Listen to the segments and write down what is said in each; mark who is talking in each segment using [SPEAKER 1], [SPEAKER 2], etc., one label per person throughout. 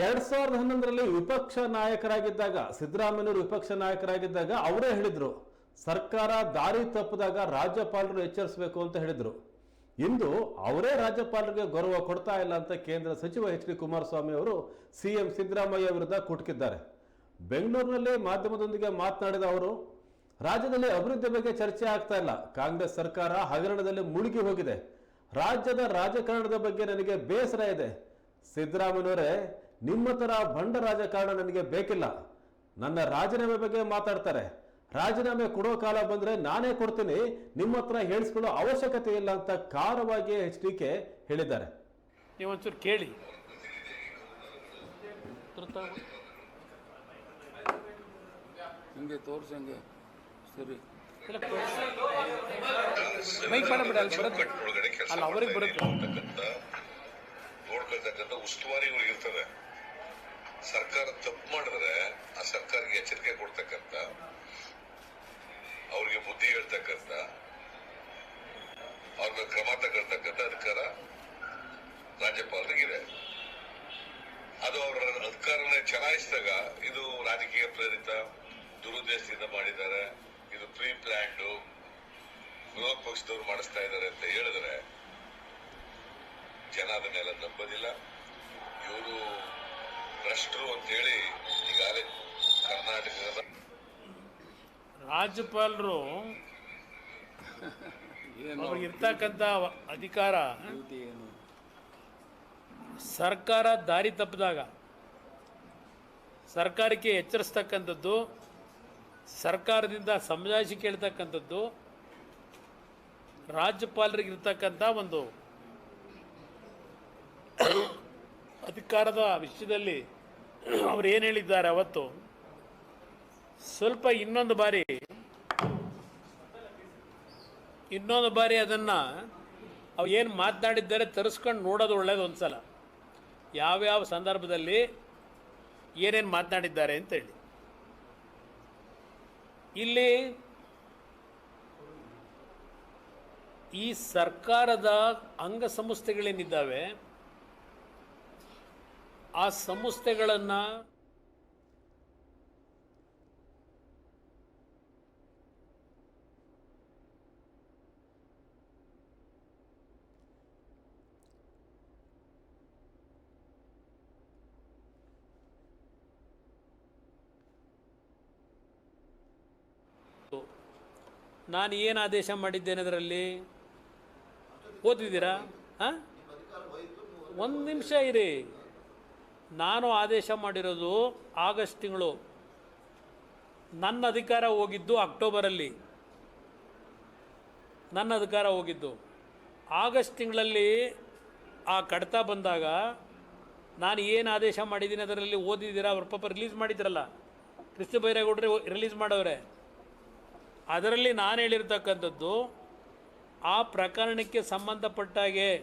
[SPEAKER 1] ಎರಡ್ ಸಾವಿರದ ಹನ್ನೊಂದರಲ್ಲಿ ವಿಪಕ್ಷ ನಾಯಕರಾಗಿದ್ದಾಗ ಸಿದ್ದರಾಮಯ್ಯವರು ವಿಪಕ್ಷ ನಾಯಕರಾಗಿದ್ದಾಗ ಅವರೇ ಹೇಳಿದ್ರು, ಸರ್ಕಾರ ದಾರಿ ತಪ್ಪಿದಾಗ ರಾಜ್ಯಪಾಲರು ಎಚ್ಚರಿಸಬೇಕು ಅಂತ ಹೇಳಿದ್ರು. ಇಂದು ಅವರೇ ರಾಜ್ಯಪಾಲರಿಗೆ ಗೌರವ ಕೊಡ್ತಾ ಇಲ್ಲ ಅಂತ ಕೇಂದ್ರ ಸಚಿವ ಎಚ್ ಡಿ ಕುಮಾರಸ್ವಾಮಿ ಅವರು ಸಿಎಂ ಸಿದ್ದರಾಮಯ್ಯ ವಿರುದ್ಧ ಕುಟುಕಿದ್ದಾರೆ. ಬೆಂಗಳೂರಿನಲ್ಲಿ ಮಾಧ್ಯಮದೊಂದಿಗೆ ಮಾತನಾಡಿದ ಅವರು, ರಾಜ್ಯದಲ್ಲಿ ಅಭಿವೃದ್ಧಿ ಬಗ್ಗೆ ಚರ್ಚೆ ಆಗ್ತಾ ಇಲ್ಲ. ಕಾಂಗ್ರೆಸ್ ಸರ್ಕಾರ ಹಗರಣದಲ್ಲಿ ಮುಳುಗಿ ಹೋಗಿದೆ. ರಾಜ್ಯದ ರಾಜಕಾರಣದ ಬಗ್ಗೆ ನನಗೆ ಬೇಸರ ಇದೆ. ಸಿದ್ದರಾಮಯ್ಯನವರೇ ನಿಮ್ಮ ಥರ ಬಂಡ ರಾಜಕಾರಣ ನನಗೆ ಬೇಕಿಲ್ಲ. ನನ್ನ ರಾಜೀನಾಮೆ ಬಗ್ಗೆ ಮಾತಾಡ್ತಾರೆ. ರಾಜೀನಾಮೆ ಕೊಡೋ ಕಾಲ ಬಂದ್ರೆ ನಾನೇ ಕೊಡ್ತೀನಿ. ನಿಮ್ಮ ಹತ್ರ ಹೇಳಿಸ್ಕೊಳ್ಳೋ ಅವಶ್ಯಕತೆ ಇಲ್ಲ ಅಂತ ಖಾರವಾಗಿ ಎಚ್ ಡಿ ಕೆ ಹೇಳಿದ್ದಾರೆ.
[SPEAKER 2] ನೀವು ಒಂಚೂರು ಕೇಳಿ.
[SPEAKER 3] ಹಿಂಗೆ ತೋರ್ಸಂಗೆ ಸರಿ.
[SPEAKER 2] ಇಲ್ಲ, ಮೈಕ್ ಮಾಡಬೇಡ ಅಲ್ಲಿ ಬರುತ್ತೆ. ಅವ್ರಿಗೆ ಬರುತ್ತೆ.
[SPEAKER 4] ನೋಡ್ಕೊಳ್ತಕ್ಕಂಥ ಉಸ್ತುವಾರಿ ಇವ್ರಿಗೆ ಇರ್ತದೆ ಸರ್ಕಾರ ತಪ್ಪು ಮಾಡಿದ್ರೆ ಆ ಸರ್ಕಾರಕ್ಕೆ ಎಚ್ಚರಿಕೆ ಕೊಡ್ತಕ್ಕಂತ ಅವ್ರಿಗೆ ಬುದ್ಧಿ ಹೇಳ್ತಕ್ಕಂಥ ಅವ್ರ ಮೇಲೆ ಕ್ರಮ ತಗೊಳ್ತಕ್ಕಂಥ ಅಧಿಕಾರ ರಾಜ್ಯಪಾಲರಿಗಿದೆ. ಅದು ಅವರ ಅಧಿಕಾರನ ಚಲಾಯಿಸಿದಾಗ ಇದು ರಾಜಕೀಯ ಪ್ರೇರಿತ ದುರುದ್ದೇಶದಿಂದ ಮಾಡಿದ್ದಾರೆ. ಇದು ಪ್ರೀ ಪ್ಲಾನ್ಡ್ ವಿರೋಧ ಪಕ್ಷದವ್ರು ಮಾಡಿಸ್ತಾ ಇದ್ದಾರೆ ಅಂತ ಹೇಳಿದ್ರೆ ಜನ ಅದನ್ನೆಲ್ಲ ನಂಬೋದಿಲ್ಲ. ಇವರು ಭ್ರಷ್ಟರು ಅಂತ ಹೇಳಿ ಈಗಾಗಲೇ ಕರ್ನಾಟಕದ
[SPEAKER 2] ರಾಜ್ಯಪಾಲರು ಇರ್ತಕ್ಕಂಥ ಅಧಿಕಾರ
[SPEAKER 3] ಏನು?
[SPEAKER 2] ಸರ್ಕಾರ ದಾರಿ ತಪ್ಪಿದಾಗ ಸರ್ಕಾರಕ್ಕೆ ಎಚ್ಚರಿಸ್ತಕ್ಕಂಥದ್ದು ಸರ್ಕಾರದಿಂದ ಸಮಜಾಯಿಷಿ ಕೇಳ್ತಕ್ಕಂಥದ್ದು ರಾಜ್ಯಪಾಲರಿಗಿರ್ತಕ್ಕಂಥ ಒಂದು ಅಧಿಕಾರದ ವಿಷಯದಲ್ಲಿ ಅವರು ಏನು ಹೇಳಿದ್ದಾರೆ ಅವತ್ತು? ಸ್ವಲ್ಪ ಇನ್ನೊಂದು ಬಾರಿ ಇನ್ನೊಂದು ಬಾರಿ ಅದನ್ನು ಅವು ಏನು ಮಾತನಾಡಿದ್ದಾರೆ ತರಿಸ್ಕೊಂಡು ನೋಡೋದು ಒಳ್ಳೇದು ಒಂದ್ಸಲ. ಯಾವ್ಯಾವ ಸಂದರ್ಭದಲ್ಲಿ ಏನೇನು ಮಾತನಾಡಿದ್ದಾರೆ ಅಂತೇಳಿ ಇಲ್ಲಿ ಈ ಸರ್ಕಾರದ ಅಂಗಸಂಸ್ಥೆಗಳೇನಿದ್ದಾವೆ ಆ ಸಂಸ್ಥೆಗಳನ್ನು ನಾನು ಏನು ಆದೇಶ ಮಾಡಿದ್ದೇನೆ ಅದರಲ್ಲಿ? ಓದಿದ್ದೀರಾ ಹಾಂ? ಒಂದು ನಿಮಿಷ ಇರಿ. ನಾನು ಆದೇಶ ಮಾಡಿರೋದು ಆಗಸ್ಟ್ ತಿಂಗಳು. ನನ್ನ ಅಧಿಕಾರ ಹೋಗಿದ್ದು ಅಕ್ಟೋಬರಲ್ಲಿ. ನನ್ನ ಅಧಿಕಾರ ಹೋಗಿದ್ದು. ಆಗಸ್ಟ್ ತಿಂಗಳಲ್ಲಿ ಆ ಕಡತ ಬಂದಾಗ ನಾನು ಏನು ಆದೇಶ ಮಾಡಿದ್ದೀನಿ ಅದರಲ್ಲಿ ಓದಿದ್ದೀರಾ? ಅವ್ರ ಪಾಪ ರಿಲೀಸ್ ಮಾಡಿದ್ರಲ್ಲ. ಕೃಷ್ಣ ಬೈರೇಗೌಡರೆ ರಿಲೀಸ್ ಮಾಡವ್ರೆ. ಅದರಲ್ಲಿ ನಾನು ಹೇಳಿರ್ತಕ್ಕಂಥದ್ದು ಆ ಪ್ರಕರಣಕ್ಕೆ ಸಂಬಂಧಪಟ್ಟಾಗೆ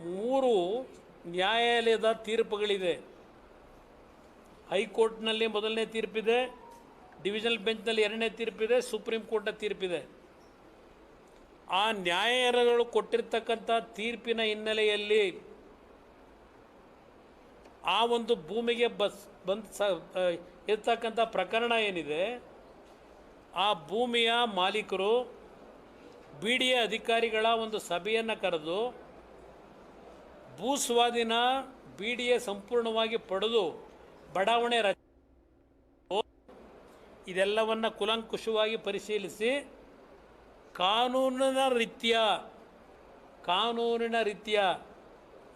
[SPEAKER 2] ಮೂರು ನ್ಯಾಯಾಲಯದ ತೀರ್ಪುಗಳಿದೆ. ಹೈಕೋರ್ಟ್ನಲ್ಲಿ ಮೊದಲನೇ ತೀರ್ಪಿದೆ ಡಿವಿಷನಲ್ ಬೆಂಚ್ನಲ್ಲಿ ಎರಡನೇ ತೀರ್ಪಿದೆ, ಸುಪ್ರೀಂ ಕೋರ್ಟ್ನ ತೀರ್ಪಿದೆ. ಆ ನ್ಯಾಯಾಲಯಗಳು ಕೊಟ್ಟಿರ್ತಕ್ಕಂಥ ತೀರ್ಪಿನ ಹಿನ್ನೆಲೆಯಲ್ಲಿ ಆ ಒಂದು ಭೂಮಿಗೆ ಬಸ್, ಬಂದು ಸ ಇರ್ತಕ್ಕಂಥ ಪ್ರಕರಣ ಏನಿದೆ, ಆ ಭೂಮಿಯ ಮಾಲೀಕರು, ಬಿ ಡಿ ಎ ಅಧಿಕಾರಿಗಳ ಒಂದು ಸಭೆಯನ್ನು ಕರೆದು ಭೂ ಸ್ವಾಧೀನ ಬಿ ಡಿ ಎ ಸಂಪೂರ್ಣವಾಗಿ ಪಡೆದು ಬಡಾವಣೆ ರಚ ಇದೆಲ್ಲವನ್ನು ಕುಲಂಕುಷವಾಗಿ ಪರಿಶೀಲಿಸಿ ಕಾನೂನಿನ ರೀತಿಯ ಕಾನೂನಿನ ರೀತಿಯ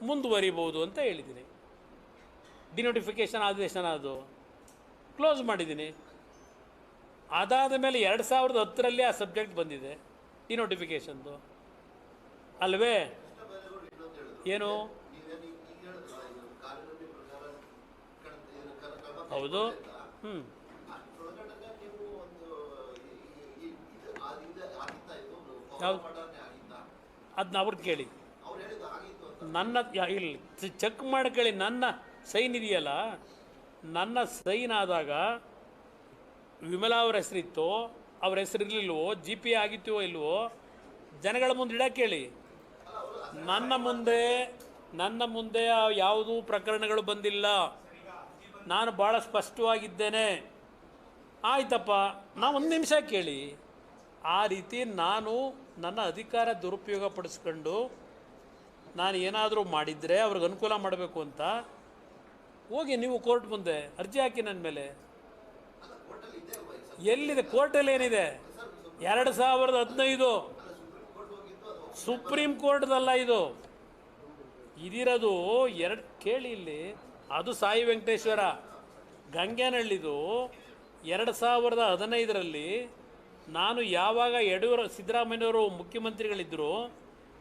[SPEAKER 2] ಮುಂದುವರಿಬೋದು ಅಂತ ಹೇಳಿದ್ದೀನಿ. ಡಿನೋಟಿಫಿಕೇಷನ್ ಆದೇಶನ ಅದು. ಕ್ಲೋಸ್ ಮಾಡಿದ್ದೀನಿ. ಅದಾದ ಮೇಲೆ ಎರಡು ಸಾವಿರದ ಹತ್ತರಲ್ಲಿ ಆ ಸಬ್ಜೆಕ್ಟ್ ಬಂದಿದೆ ಈ ನೋಟಿಫಿಕೇಷನ್ದು ಅಲ್ವೇ? ಏನು? ಹೌದು. ಹ್ಞೂ ಅದನ್ನ ಅವ್ರು ಕೇಳಿ. ನನ್ನ ಇಲ್ಲಿ ಚೆಕ್ ಮಾಡಿ ಕೇಳಿ ನನ್ನ ಸೈನ್ ಇದೆಯಲ್ಲ? ನನ್ನ ಸೈನ್ ಆದಾಗ ವಿಮಲಾ ಅವ್ರ ಹೆಸರಿತ್ತು. ಅವ್ರ ಹೆಸರು ಇರಲಿಲ್ವೋ? ಜಿ ಪಿ ಆಗಿತ್ತೋ ಇಲ್ವೋ? ಜನಗಳ ಮುಂದೆ ಇಡಕ್ಕೆ ಕೇಳಿ. ನನ್ನ ಮುಂದೆ ನನ್ನ ಮುಂದೆ ಯಾವುದೂ ಪ್ರಕರಣಗಳು ಬಂದಿಲ್ಲ. ನಾನು ಭಾಳ ಸ್ಪಷ್ಟವಾಗಿದ್ದೇನೆ. ಆಯ್ತಪ್ಪ ನಾ ಒಂದು ನಿಮಿಷ ಕೇಳಿ. ಆ ರೀತಿ ನಾನು ನನ್ನ ಅಧಿಕಾರ ದುರುಪಯೋಗ ಪಡಿಸ್ಕೊಂಡು ನಾನು ಏನಾದರೂ ಮಾಡಿದರೆ ಅವ್ರಿಗೆ ಅನುಕೂಲ ಮಾಡಬೇಕು ಅಂತ, ಹೋಗಿ ನೀವು ಕೋರ್ಟ್ ಮುಂದೆ ಅರ್ಜಿ ಹಾಕಿ ನನ್ನ ಮೇಲೆ. ಎಲ್ಲಿದೆ? ಕೋರ್ಟಲ್ಲಿ ಏನಿದೆ? ಎರಡು ಸಾವಿರದ ಹದಿನೈದು. ಸುಪ್ರೀಂ ಕೋರ್ಟ್ದಲ್ಲ ಇದು. ಇದಿರೋದು ಎರಡು ಕೇಳಿ ಇಲ್ಲಿ. ಅದು ಸಾಯಿ ವೆಂಕಟೇಶ್ವರ. ಗಂಗೇನಹಳ್ಳಿದು ಎರಡು ಸಾವಿರದ ಹದಿನೈದರಲ್ಲಿ ನಾನು ಯಾವಾಗ ಯಡಿಯೂರ ಸಿದ್ದರಾಮಯ್ಯವರು ಮುಖ್ಯಮಂತ್ರಿಗಳಿದ್ದರು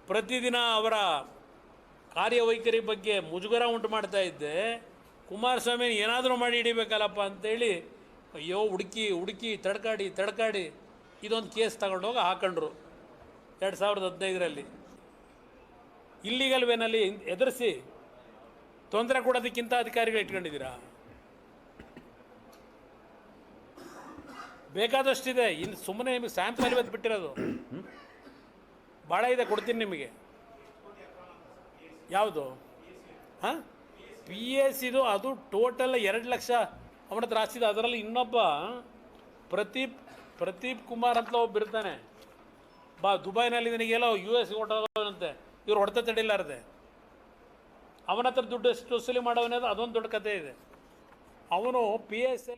[SPEAKER 2] ಪ್ರತಿದಿನ ಅವರ ಕಾರ್ಯವೈಖರಿ ಬಗ್ಗೆ ಮುಜುಗರ ಉಂಟು ಮಾಡ್ತಾ ಇದ್ದೆ. ಕುಮಾರಸ್ವಾಮಿ ಏನಾದರೂ ಮಾಡಿ ಹಿಡಿಬೇಕಲ್ಲಪ್ಪ ಅಂತೇಳಿ, ಅಯ್ಯೋ ಹುಡುಕಿ ಹುಡುಕಿ, ತಡ್ಕಾಡಿ ತಡ್ಕಾಡಿ ಇದೊಂದು ಕೇಸ್ ತಗೊಂಡೋಗಿ ಹಾಕೊಂಡ್ರು ಎರಡು ಸಾವಿರದ ಹದಿನೈದರಲ್ಲಿ. ಇಲ್ಲಿಗಲ್ವೇನಲ್ಲಿ ಎದುರಿಸಿ ತೊಂದರೆ ಕೊಡೋದಕ್ಕಿಂತ ಅಧಿಕಾರಿಗಳು ಇಟ್ಕೊಂಡಿದ್ದೀರಾ? ಬೇಕಾದಷ್ಟಿದೆ. ಇನ್ನು ಸುಮ್ಮನೆ ನಿಮಗೆ ಸ್ಯಾಂಪಲ್ ಇವತ್ತು ಬಿಟ್ಟಿರೋದು. ಭಾಳ ಇದೆ, ಕೊಡ್ತೀನಿ ನಿಮಗೆ. ಯಾವುದು? ಹಾಂ? ಪಿ ಎಸ್ ಇದು ಅದು ಟೋಟಲ್ ಎರಡು ಲಕ್ಷ ಅವನ ಹತ್ರ ಆಸ್ತಿದೆ. ಅದರಲ್ಲಿ ಇನ್ನೊಬ್ಬ ಪ್ರದೀಪ್ ಪ್ರದೀಪ್ ಕುಮಾರ್ ಅಂತ ಒಬ್ಬ ಇರ್ತಾನೆ. ಬಾ ದುಬೈನಲ್ಲಿ ನಿನಗೆಲ್ಲೋ ಯು ಎಸ್ ಹೊಟ್ಟೋಗಂತೆ ಇವ್ರು ಹೊಡೆತ ತಡಿಲಾರದೆ. ಅವನ ಹತ್ರ ದುಡ್ಡು ಎಷ್ಟು ವಸೂಲಿ ಮಾಡೋವನೇ ಅದೊಂದು ದೊಡ್ಡ ಕತೆ ಇದೆ. ಅವನು ಪಿ ಎಸ್ ಎಲ್